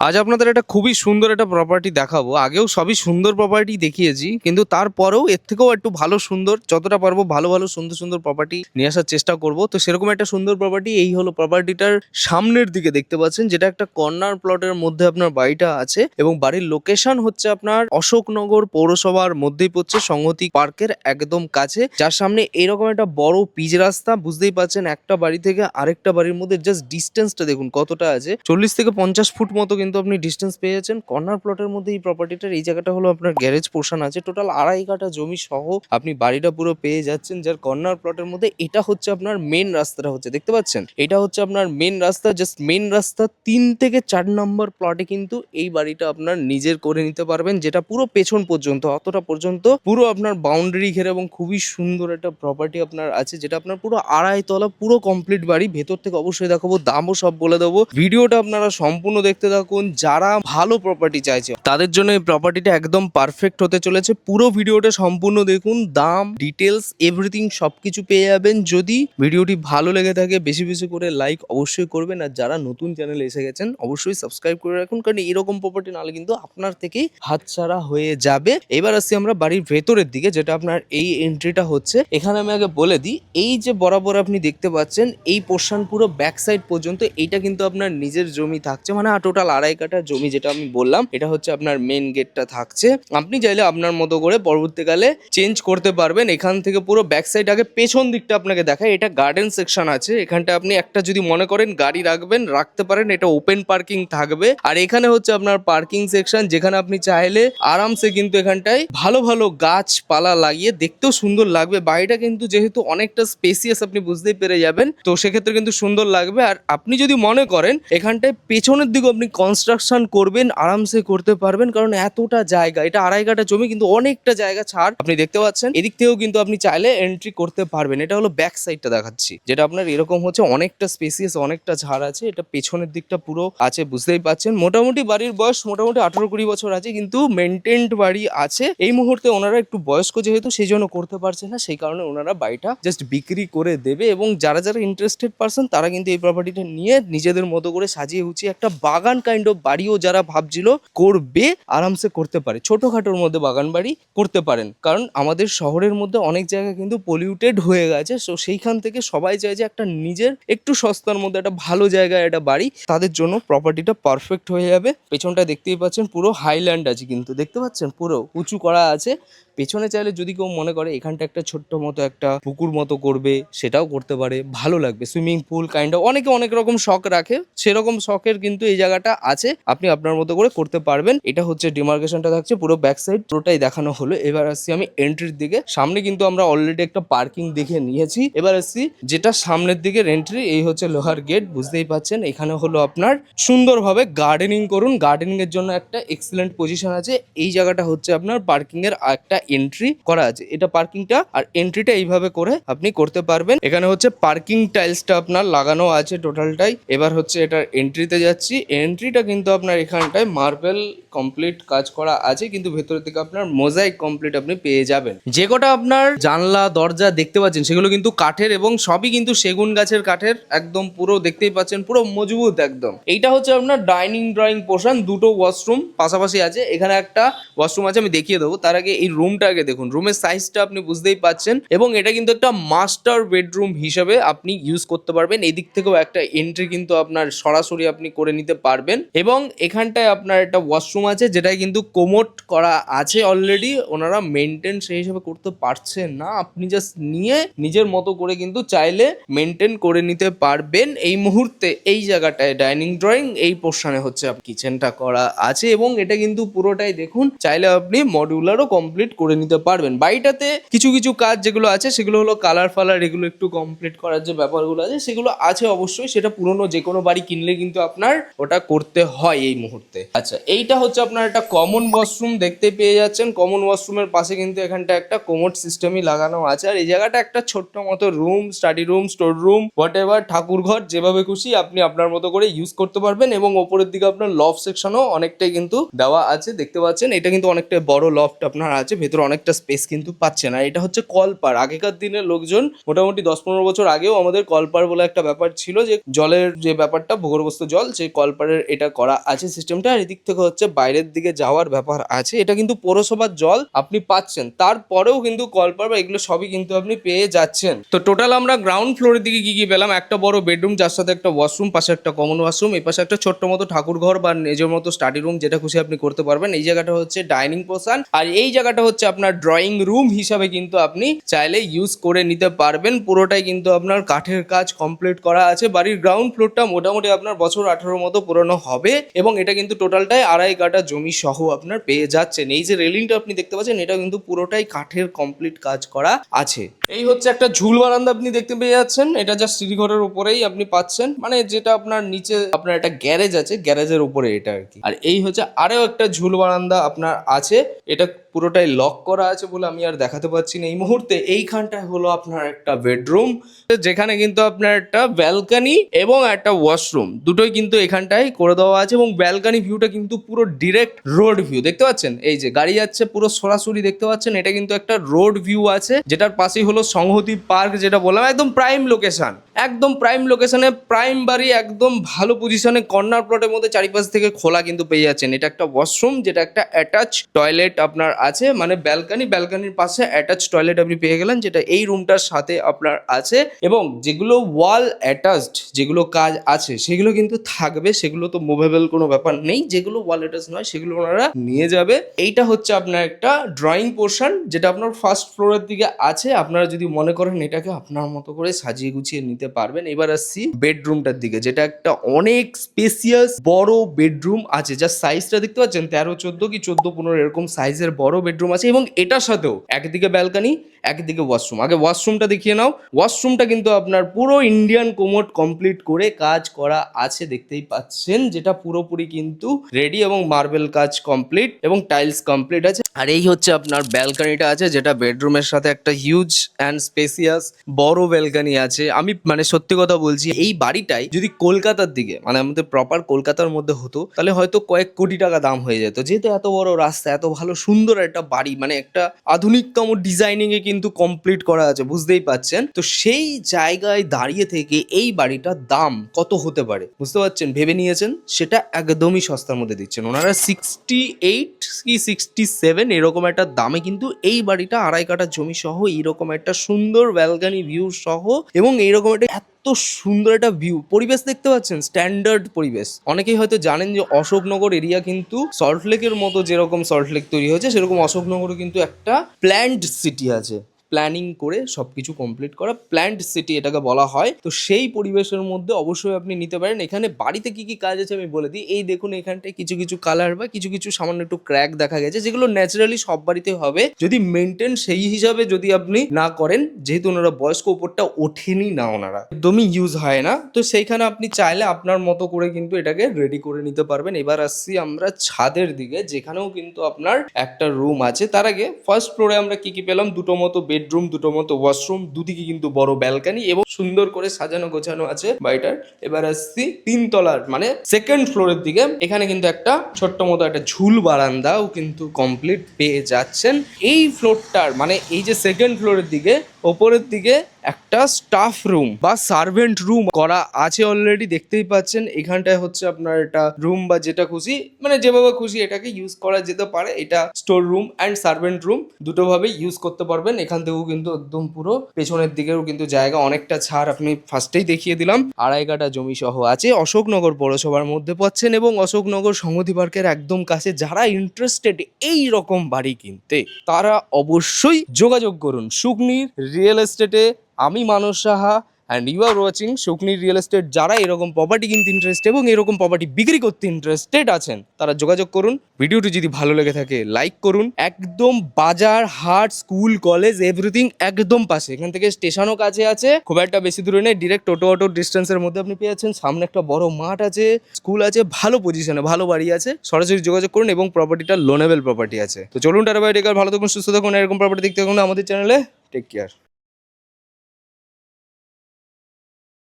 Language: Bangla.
আজ আপনাদের একটা খুবই সুন্দর একটা প্রপার্টি দেখাবো। আগেও সবই সুন্দর প্রপার্টি দেখিয়েছি, কিন্তু তারপরেও এর থেকেও একটু ভালো সুন্দর, যতটা পারব ভালো ভালো, সুন্দর সুন্দর প্রপার্টি নিয়ে আসার চেষ্টা করব। তো সেরকম একটা সুন্দর প্রপার্টি এই হলো প্রপার্টিটার সামনের দিকে দেখতে পাচ্ছেন, যেটা একটা কর্নার প্লটের মধ্যে আপনার বাড়িটা আছে এবং বাড়ির লোকেশন হচ্ছে আপনার অশোকনগর পৌরসভার মধ্যেই পড়ছে সংহতি পার্কের একদম কাছে। যার সামনে এরকম একটা বড় পিচ রাস্তা, বুঝতেই পারছেন একটা বাড়ি থেকে আরেকটা বাড়ির মধ্যে জাস্ট ডিস্টেন্সটা দেখুন কতটা আছে। চল্লিশ থেকে পঞ্চাশ ফুট মতো কিন্তু আপনি ডিস্টেন্স পেয়ে যাচ্ছেন কর্নার প্লটের মধ্যে এই প্রপার্টিটার এই জায়গাটা হলো আপনার গ্যারেজ পোর্শন আছে। টোটাল আড়াই কাঠা জমি সহ আপনি বাড়িটা পুরো পেয়ে যাচ্ছেন। যার কর্নার প্লটের মধ্যে এটা হচ্ছে আপনার মেন রাস্তাটা হচ্ছে। দেখতে পাচ্ছেন? এটা হচ্ছে আপনার মেন রাস্তা। জাস্ট মেন রাস্তা তিন থেকে চার নম্বর প্লটে কিন্তু এই বাড়িটা আপনার নিজের করে নিতে পারবেন, যেটা পুরো পেছন পর্যন্ত, অতটা পর্যন্ত পুরো আপনার বাউন্ডারি ঘেরে এবং খুবই সুন্দর একটা প্রপার্টি আপনার আছে, যেটা আপনার পুরো আড়াই তলা, পুরো কমপ্লিট বাড়ি। ভেতর থেকে অবশ্যই দেখাবো, দামও সব বলে দেবো। ভিডিওটা আপনারা সম্পূর্ণ দেখতে থাকুন। যারা ভালো প্রপার্টি চাইছে। তাদের জন্য এই প্রপার্টিটা একদম পারফেক্ট হতে চলেছে। পুরো ভিডিওটা সম্পূর্ণ দেখুন, দাম ডিটেলস এভরিথিং সবকিছু পেয়ে যাবেন। যদি ভিডিওটি ভালো লেগে থাকে, বেশি বেশি করে লাইক অবশ্যই করবেন। আর যারা নতুন চ্যানেলে এসে গেছেন, অবশ্যই সাবস্ক্রাইব করে রাখুন। কারণ এরকম প্রপার্টি নাহলে কিন্তু আপনার থেকেই হাতছাড়া হয়ে যাবে। এবার আসছি আমরা বাড়ির ভেতরের দিকে, যেটা আপনার এই এন্ট্রিটা হচ্ছে। এখানে আমি আগে বলে দিই, এই যে বরাবর আপনি দেখতে পাচ্ছেন, এই পোর্শন পুরো ব্যাক সাইড পর্যন্ত, এইটা কিন্তু আপনার নিজের জমি থাকছে। মানে টোটাল আড়াই কাঠা জমি যেটা আমি বললাম, এটা হচ্ছে আপনার মেন গেটটা থাকছে। আপনি চাইলে আপনার মতো করে পরবর্তীকালে চেঞ্জ করতে পারবেন। এখান থেকে পুরো ব্যাক সাইড আগে পেছন দিকটা আপনাকে দেখায়। এটা গার্ডেন সেকশন আছে। এখানটা আপনি একটা যদি মনে করেন, গাড়ি রাখবেন, রাখতে পারেন, এটা ওপেন পার্কিং থাকবে। আর এখানে হচ্ছে আপনার পার্কিং সেকশন যেখানে আপনি চাইলে আরামসে কিন্তু এখানটায় ভালো ভালো গাছপালা লাগিয়ে দেখতেও সুন্দর লাগবে। বাড়িটা কিন্তু যেহেতু অনেকটা স্পেসিয়াস আপনি বুঝতেই পেরে যাবেন। তো সেক্ষেত্রে কিন্তু সুন্দর লাগবে। আর আপনি যদি মনে করেন, এখানটায় পেছনের দিকে আপনি কনস্ট্রাকশন করবেন, আরামসে করতে পারবেন, কারণ এতটা জায়গা, এটা আড়াই কাঠা জমি, কিন্তু অনেকটা জায়গা ছাড় আপনি দেখতে পাচ্ছেন। এদিক থেকেও কিন্তু আপনি চাইলে এন্ট্রি করতে পারবেন। এটা হলো ব্যাক সাইডটা দেখাচ্ছি, যেটা আপনার এরকম হচ্ছে অনেকটা স্পেসিয়াস অনেকটা ঝাড় আছে, এটা পেছনের দিকটা পুরো আছে, বুঝতেই পাচ্ছেন। মোটামুটি বাড়ির বয়স মোটামুটি আঠারো কুড়ি বছর আছে, কিন্তু মেনটেন্ড বাড়ি আছে। এই মুহূর্তে ওনারা একটু বয়স্ক যেহেতু সেই জন্য করতে পারছে না, সেই কারণে ওনারা বাড়িটা জাস্ট বিক্রি করে দেবে এবং যারা যারা ইন্টারেস্টেড পারসন তারা কিন্তু এই প্রপার্টিটা নিয়ে নিজেদের মতো করে সাজিয়ে গুছিয়ে একটা বাগান কাইন্ড অফ বাড়িও যারা ভাবছিল করবে, আরামসে করতে পারে। ছোটোখাটোর মধ্যে বাগান বাড়ি করতে পারেন। কারণ আমাদের শহরের মধ্যে অনেক জায়গা কিন্তু পলিউটেড হয়ে গেছে। সো সেইখান থেকে সবাই চায় যে একটা নিজের একটু সস্তার মধ্যে একটা ভালো জায়গায় একটা বাড়ি, তাদের জন্য প্রপার্টিটা পারফেক্ট হয়ে যাবে। পেছনটা দেখতেই পাচ্ছেন পুরো হাইল্যান্ড আছে কিন্তু। দেখতে পাচ্ছেন পুরো উঁচু করা আছে। পেছনে চাইলে যদি কেউ মনে করে এখানটা একটা ছোট্ট মতো একটা পুকুর মতো করবে, সেটাও করতে পারে, ভালো লাগবে। সুইমিং পুল কাইন্ড অনেকে অনেক রকম শখ রাখে, সেরকম শখের কিন্তু এই জায়গাটা আছে, আপনি আপনার মতো করে করতে পারবেন। এটা হচ্ছে ডিমার্কেশনটা থাকছে, পুরো ব্যাক সাইড পুরোটাই দেখানো হলো। এবার আসছি আমি এন্ট্রির দিকে। সামনে কিন্তু আমরা অলরেডি একটা পার্কিং দেখে নিয়েছি। এবার আসছি যেটা সামনের দিকে এন্ট্রি এই হচ্ছে লোহার গেট বুঝতেই পাচ্ছেন? এখানে হলো আপনার সুন্দরভাবে গার্ডেনিং করুন। গার্ডেনিং এর জন্য একটা এক্সিলেন্ট পজিশন আছে। এই জায়গাটা হচ্ছে আপনার পার্কিং এর একটা এন্ট্রি করা আছে। এটা পার্কিংটা আর এন্ট্রিটা এইভাবে করে আপনি করতে পারবেন। এখানে হচ্ছে পার্কিং টাইলসটা আপনার লাগানো আছে টোটালটাই এবার হচ্ছে এটার এন্ট্রিতে যাচ্ছি। এন্ট্রিটা কিন্তু আপনার এখানটায় মার্বেল কমপ্লিট কাজ করা আছে, কিন্তু ভেতরের দিকে আপনার মোজাইক কমপ্লিট আপনি পেয়ে যাবেন। যে কটা আপনার জানলা, দরজা দেখতে পাচ্ছেন, সেগুলো কিন্তু কাঠের এবং সবই কিন্তু সেগুন গাছের কাঠের। একদম পুরো দেখতেই পাচ্ছেন, পুরো মজবুত একদম। এইটা হচ্ছে আপনার ডাইনিং ড্রয়িং পোর্শন দুটো ওয়াশরুম পাশাপাশি আছে। এখানে একটা ওয়াশরুম আছে, আমি দেখিয়ে দেবো। তার আগে এই রুমটা আগে দেখুন রুমের সাইজটা আপনি বুঝতেই পাচ্ছেন এবং এটা কিন্তু একটা মাস্টার বেডরুম হিসেবে আপনি ইউজ করতে পারবেন। এদিক থেকেও একটা এন্ট্রি কিন্তু আপনার সরাসরি আপনি করে নিতে পারবেন এবং এখানটায় আপনার একটা ওয়াশরুম আছে যেটা কিন্তু কোমোট করা আছে অলরেডি ওনারা মেনটেন সেই হিসেবে করতে পারছেন না। আপনি জাস্ট নিয়ে নিজের মতো করে কিন্তু চাইলে মেনটেন করে নিতে পারবেন। এই মুহূর্তে এই জায়গাটায় ডাইনিং ড্রয়িং এই পোর্শনে হচ্ছে কিচেনটা করা আছে এবং এটা কিন্তু পুরোটাই দেখুন, চাইলে আপনি মডিউলারও কমপ্লিট করে নিতে পারবেন। বাড়িটাতে কিছু কিছু কাজ যেগুলো আছে, সেগুলো হলো কালার ফালার, এগুলো একটু কমপ্লিট করার যে ব্যাপারগুলো আছে, সেগুলো আছে অবশ্যই। সেটা পুরনো যে কোনো বাড়ি কিনলে কিন্তু আপনার ওটা করতে হয় এই মুহূর্তে। আচ্ছা এইটা হচ্ছে আপনার একটা কমন ওয়াশরুম দেখতে পেয়ে যাচ্ছেন। কমন ওয়াশরুমের পাশে কিন্তু এখানটা একটা কোমোড সিস্টেমই লাগানো আছে। আর এই জায়গাটা একটা ছোট্ট মতো room study room store room whatever ঠাকুর ঘর, যেভাবে খুশি আপনি আপনার মতো করে ইউজ করতে পারবেন। এবং ওপরের দিকে আপনার লফ সেকশনও অনেকটাই কিন্তু দেওয়া আছে, দেখতে পাচ্ছেন। এটা কিন্তু অনেকটা বড় লফট আপনার আছে, ভেতর ভেতরে অনেকটা স্পেস কিন্তু পাচ্ছেন না। এটা হচ্ছে কলপার। আগেকার দিনের লোকজন মোটামুটি দশ পনেরো বছর আগেও আমাদের কলপার বলে একটা ব্যাপার ছিল যে, জলের যে ব্যাপারটা, ভূগর্ভস্থ জল, সেই কলপারের এটা করা আছে সিস্টেমটা আর এদিক থেকে হচ্ছে বাইরের দিকে যাওয়ার ব্যাপার আছে। এটা কিন্তু পৌরসভার জল আপনি পাচ্ছেন। তারপরেও কিন্তু কলপার বা এগুলো সবই কিন্তু আপনি পেয়ে যাচ্ছেন। তো টোটাল আমরা গ্রাউন্ড ফ্লোরের দিকে কি কি পেলাম? একটা বড় বেডরুম যার সাথে একটা ওয়াশরুম পাশে একটা কমন ওয়াশরুম এই পাশে একটা ছোট্ট মতো ঠাকুর ঘর বা নিজের মতো স্টাডি রুম যেটা খুশি আপনি করতে পারবেন। এই জায়গাটা হচ্ছে ডাইনিং পোর্শন আর এই জায়গাটা হচ্ছে আপনার ড্রয়িং রুম হিসাবে কিন্তু আপনি চাইলে ইউজ করে নিতে পারবেন। পুরোটাই কিন্তু আপনার কাঠের কাজ কমপ্লিট করা আছে। বাড়ির গ্রাউন্ড ফ্লোরটা মোটামুটি আপনার বছর আঠারো মতো পুরনো হবে এবং এটা কিন্তু টোটালটাই আড়াই কাটা জমি সহ আপনার পেয়ে যাচ্ছেন। এই যে রেলিংটা আপনি দেখতে পাচ্ছেন, এটা কিন্তু পুরোটাই কাঠের কমপ্লিট কাজ করা আছে। এই হচ্ছে একটা ঝুল বারান্দা আপনি দেখতে পেয়ে যাচ্ছেন। এটা জাস্ট সিঁড়িঘরের উপরেই আপনি পাচ্ছেন। মানে যেটা আপনার নিচে, আপনার একটা গ্যারেজ আছে গ্যারেজের উপরে এটা আর কি। আর এই হচ্ছে আরও একটা ঝুল বারান্দা আপনার আছে। এটা পুরোটাই লক করা আছে বলে আমি আর দেখাতে পারছি না। এই মুহূর্তে এইখানটায় হলো আপনার একটা বেডরুম যেখানে কিন্তু আপনার একটা ব্যালকানি এবং একটা ওয়াশরুম দুটোই কিন্তু এখানটায় করে দেওয়া আছে এবং ব্যালকানি ভিউটা কিন্তু পুরো ডিরেক্ট রোড ভিউ দেখতে পাচ্ছেন? এই যে গাড়ি যাচ্ছে, পুরো সরাসরি দেখতে পাচ্ছেন। এটা কিন্তু একটা রোড ভিউ আছে, যেটার পাশেই হলো সংহতি পার্ক যেটা বললাম, একদম প্রাইম লোকেশন একদম প্রাইম লোকেশনে প্রাইম বাড়ি একদম ভালো পজিশনে কর্নার প্লটের মধ্যে চারিপাশ থেকে খোলা কিন্তু পেয়ে যাচ্ছেন। এটা একটা ওয়াশরুম যেটা একটা অ্যাটাচ টয়লেট আপনার আছে মানে ব্যালকানি ব্যালকানির পাশে অ্যাটাচ টয়লেট আপনি পেয়ে গেলেন, যেটা এই রুমটার সাথে আপনার আছে। এবং যেগুলো ওয়াল অ্যাটাচড যেগুলো কাজ আছে, সেগুলো কিন্তু থাকবে, সেগুলো তো মুভেবল কোনো ব্যাপার নেই। যেগুলো ওয়াল অ্যাটাচ নয়, সেগুলো ওনারা নিয়ে যাবে। এইটা হচ্ছে আপনার একটা ড্রয়িং পোর্শন যেটা আপনার ফার্স্ট ফ্লোরের দিকে আছে। আপনারা যদি মনে করেন, এটাকে আপনার মতো করে সাজিয়ে গুছিয়ে নিতে পারবেন। এবার আসছি বেডরুমটার দিকে, যেটা একটা অনেক স্পেসিয়াস বড় বেডরুম আছে। যার সাইজটা দেখতে পাচ্ছেন, তেরো, চোদ্দ কি, চোদ্দ, পনেরো, এরকম সাইজের বড় বেডরুম আছে এবং এটার সাথেও একদিকে ব্যালকানি, একদিকে ওয়াশরুম। আগে ওয়াশরুমটা দেখিয়ে নাও। ওয়াশরুমটা কিন্তু আপনার পুরো ইন্ডিয়ান কোমোড কমপ্লিট করে কাজ করা আছে, দেখতেই পাচ্ছেন, যেটা পুরোপুরি কিন্তু রেডি এবং মার্বেল কাজ কমপ্লিট এবং টাইলস কমপ্লিট আছে। আর এই হচ্ছে আপনার ব্যালকানিটা আছে, যেটা বেডরুমের সাথে একটা হিউজ অ্যান্ড স্পেসিয়াস বড় ব্যালকানি আছে। আমি মানে সত্যি কথা বলছি, এই বাড়িটাই যদি কলকাতার দিকে মানে আমাদের প্রপার কলকাতার মধ্যে হতো, তাহলে হয়তো কয়েক কোটি টাকা দাম হয়ে যেত। যেহেতু এত বড় রাস্তা, এত ভালো সুন্দর একটা বাড়ি মানে একটা আধুনিকতম ডিজাইনিং এ কিন্তু কমপ্লিট করা আছে, বুঝতেই পাচ্ছেন তো সেই জায়গায় দাঁড়িয়ে থেকে এই বাড়িটার দাম কত হতে পারে? বুঝতে পারছেন? ভেবে নিয়েছেন? সেটা একদমই সস্তার মধ্যে দিচ্ছেন। ওনারা সিক্সটি এইট কি সিক্সটি সেভেন এরকম একটা দামে কিন্তু এই বাড়িটা আড়াই কাটা জমি সহ, এইরকম একটা সুন্দর ব্যালকানি ভিউ সহ এবং এইরকম একটা এত সুন্দর একটা ভিউ পরিবেশ দেখতে পাচ্ছেন? স্ট্যান্ডার্ড পরিবেশ। অনেকেই হয়তো জানেন যে অশোকনগর এরিয়া কিন্তু সল্টলেকের মতো যেরকম সল্টলেক তৈরি হয়েছে, সেরকম অশোকনগরও কিন্তু একটা প্ল্যান্ড সিটি আছে। প্ল্যানিং করে সবকিছু কমপ্লিট করা প্ল্যান্ট সিটি এটাকে বলা হয়। তো সেই পরিবেশের মধ্যে অবশ্যই আপনি নিতে পারেন। এখানে বাড়িতে কি কি কাজ আছে আমি বলে দিই। এই দেখুন এখানটায় কিছু কিছু কালার বা কিছু কিছু সামান্য একটু ক্র্যাক দেখা গেছে, যেগুলো ন্যাচারালি সব বাড়িতে হবে। যদি মেনটেন সেই হিসাবে যদি আপনি না করেন, যেহেতু ওনারা বয়স্ক, ওপরটা ওঠেনি না ওনারা। একদমই ইউজ হয় না। তো সেইখানে আপনি চাইলে আপনার মতো করে কিন্তু এটাকে রেডি করে নিতে পারবেন। এবার আসছি আমরা ছাদের দিকে, যেখানেও কিন্তু আপনার একটা রুম আছে। তার আগে ফার্স্ট ফ্লোরে আমরা কি কি পেলাম? দুটো মতো বেডরুম দুটো মতো ওয়াশরুম, দুদিকে কিন্তু বড় ব্যালকানি এবং সুন্দর করে সাজানো গোছানো আছে বাড়িটার। এবার আসছি তিনতলার মানে সেকেন্ড ফ্লোরের দিকে। এখানে কিন্তু একটা ছোট্ট মতো একটা ঝুল বারান্দাও কিন্তু কমপ্লিট পেয়ে যাচ্ছেন। এই ফ্লোরটার মানে এই যে সেকেন্ড ফ্লোরের দিকে ওপরের দিকে একটা স্টাফ রুম বা সার্ভেন্ট রুম করা আছে অলরেডি দেখতেই পাচ্ছেন। এখানটায় হচ্ছে আপনার এটা রুম বা যেটা খুশি মানে যেভাবে খুশি এটাকে ইউজ করা যেতে পারে। এটা store room and servant room দুটো ভাবে ইউজ করতে পারবেন। এখান থেকেও কিন্তু একদম পুরো পেছনের দিকেও কিন্তু জায়গা অনেকটা ছাড় আপনি ফার্স্টেই দেখিয়ে দিলাম। আড়াই কাটা জমি সহ আছে। অশোকনগর পৌরসভার মধ্যে পাচ্ছেন এবং অশোকনগর সংহতি পার্কের একদম কাছে যারা ইন্টারেস্টেড এই রকম বাড়ি কিনতে, তারা অবশ্যই যোগাযোগ করুন। সুকনির রিয়েল এস্টেটে আমি Manas Saha and you are watching শুকনির real estate যারা এরকম প্রপার্টি কিনতে ইন্টারেস্ট এবং এরকম প্রপার্টি বিক্রি করতে ইন্টারেস্টেড আছেন, তারা যোগাযোগ করুন। ভিডিওটি যদি ভালো লেগে থাকে লাইক করুন। একদম বাজার, হাট, স্কুল কলেজ এভরিথিং একদম পাশে। এখান থেকে স্টেশনও কাছে আছে। খুব একটা বেশি দূরে নেই ডিরেক্ট টোটো অটো ডিস্টেন্সের মধ্যে আপনি পেয়ে যাচ্ছেন। সামনে একটা বড় মাঠ আছে স্কুল আছে, ভালো পজিশনে ভালো বাড়ি আছে। সরাসরি যোগাযোগ করুন এবং প্রপার্টিটা লোনেবল প্রপার্টি আছে। তো চলুন টাটা ভালো থাকুন, সুস্থ থাকুন, এরকম প্রপার্টি দেখতে থাকুন আমাদের চ্যানেলে টেক কেয়ার